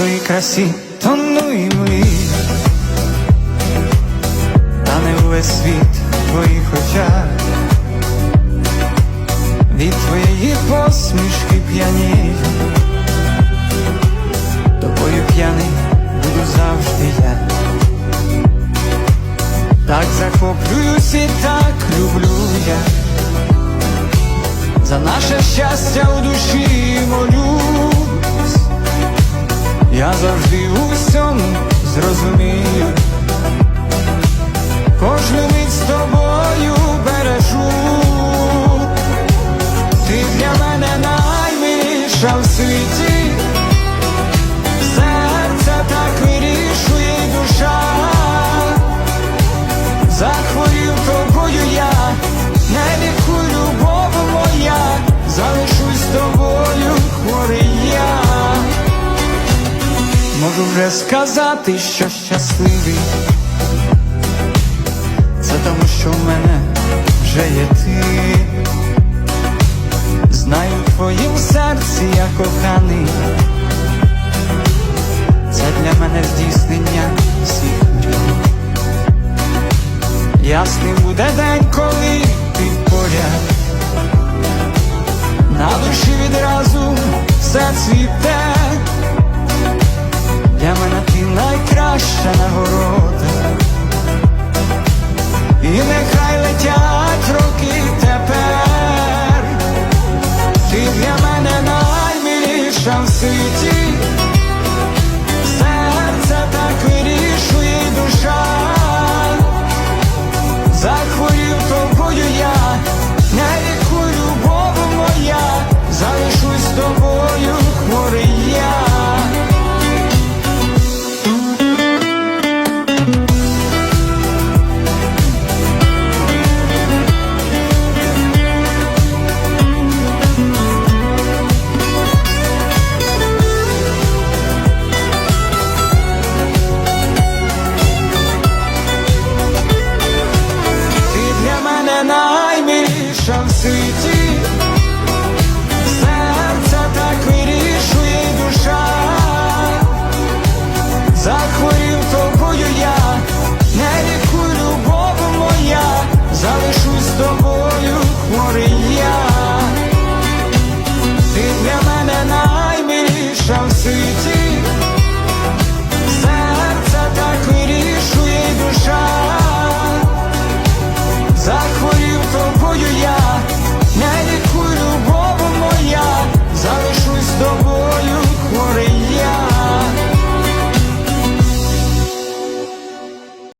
твоїй красі тону і млію, та не увесь світ твоїх очах. Від твоєї посмішки п'янію, тобою п'яний буду завжди я. Так захоплююсь і так люблю я. За наше щастя у душі молюсь, я завжди у всьому зрозумію, кожну мить з тобою бережу, ти для мене наймиліша в світі, Сказати, що щасливий. Це тому, що в мене вже є ти. Знаю в твоїм серці я коханий. Це для мене здійснення всіх мрій. Ясний буде день, коли ти поряд. На душі відразу все цвіте для мене ти найкраща нагорода, і нехай летять руки тепер, ти для мене найміліша в світі. see I'm sorry.